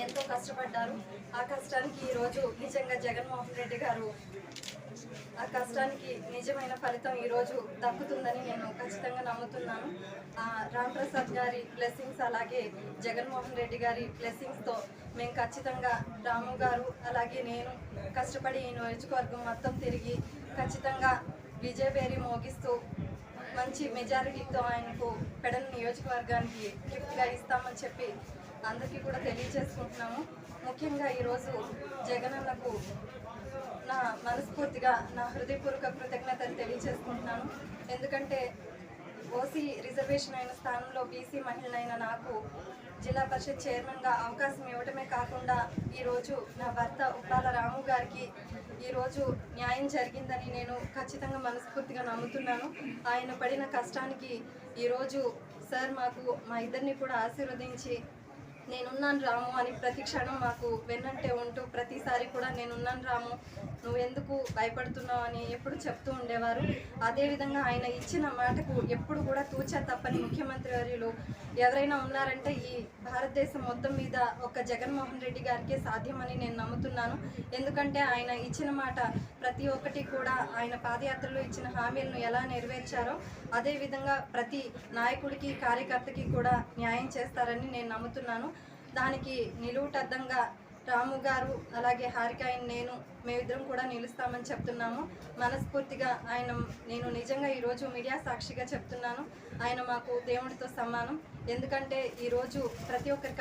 ఎంతో కష్టపడ్డారు. ఆ కష్టానికి ఈరోజు నిజంగా జగన్మోహన్ రెడ్డి గారు ఆ కష్టానికి నిజమైన ఫలితం ఈరోజు దక్కుతుందని నేను ఖచ్చితంగా నమ్ముతున్నాను. ఆ, రామ్ ప్రసాద్ గారి బ్లెస్సింగ్స్ అలాగే జగన్మోహన్ రెడ్డి గారి బ్లెస్సింగ్స్తో మేము ఖచ్చితంగా రాము గారు అలాగే నేను కష్టపడి ఈ నియోజకవర్గం మొత్తం తిరిగి ఖచ్చితంగా విజయబేరి మోగిస్తూ మంచి మెజారిటీతో ఆయనకు పెడన్ నియోజకవర్గానికి గిఫ్ట్గా ఇస్తామని చెప్పి అందరికీ కూడా తెలియజేసుకుంటున్నాము. ముఖ్యంగా ఈరోజు జగనన్నకు నా మనస్ఫూర్తిగా నా హృదయపూర్వక కృతజ్ఞతలు తెలియజేసుకుంటున్నాను. ఎందుకంటే ఓసీ రిజర్వేషన్ అయిన స్థానంలో బీసీ మహిళనైన నాకు జిల్లా పరిషత్ చైర్మన్గా అవకాశం ఇవ్వడమే కాకుండా ఈరోజు నా భర్త ఉప్పాల రాము గారికి ఈరోజు న్యాయం జరిగిందని నేను ఖచ్చితంగా మనస్ఫూర్తిగా నమ్ముతున్నాను. ఆయన పడిన కష్టానికి ఈరోజు సార్ మాకు మా ఇద్దరిని కూడా ఆశీర్వదించి నేనున్నాను రాము అని ప్రతి క్షణం మాకు వెన్నంటే ఉంటూ ప్రతిసారి కూడా నేనున్నాను రాము నువ్వెందుకు భయపడుతున్నావు అని ఎప్పుడు చెప్తూ ఉండేవారు. అదేవిధంగా ఆయన ఇచ్చిన మాటకు ఎప్పుడు కూడా తూచా తప్పని ముఖ్యమంత్రి వర్యులు ఎవరైనా ఉన్నారంటే ఈ భారతదేశం మొత్తం మీద ఒక జగన్మోహన్ రెడ్డి గారికే సాధ్యమని నేను నమ్ముతున్నాను. ఎందుకంటే ఆయన ఇచ్చిన మాట ప్రతి ఒక్కటి కూడా ఆయన పాదయాత్రలో ఇచ్చిన హామీలను ఎలా నెరవేర్చారో అదేవిధంగా ప్రతి నాయకుడికి కార్యకర్తకి కూడా న్యాయం చేస్తారని నేను నమ్ముతున్నాను. దానికి నిలువుటద్దంగా రాము గారు అలాగే హారిక ఆయన నేను మేమిద్దరం కూడా నిలుస్తామని చెప్తున్నాము. మనస్ఫూర్తిగా ఆయన నేను నిజంగా ఈరోజు మీడియా సాక్షిగా చెప్తున్నాను. ఆయన మాకు దేవుడితో సమానం. ఎందుకంటే ఈరోజు ప్రతి ఒక్కరికి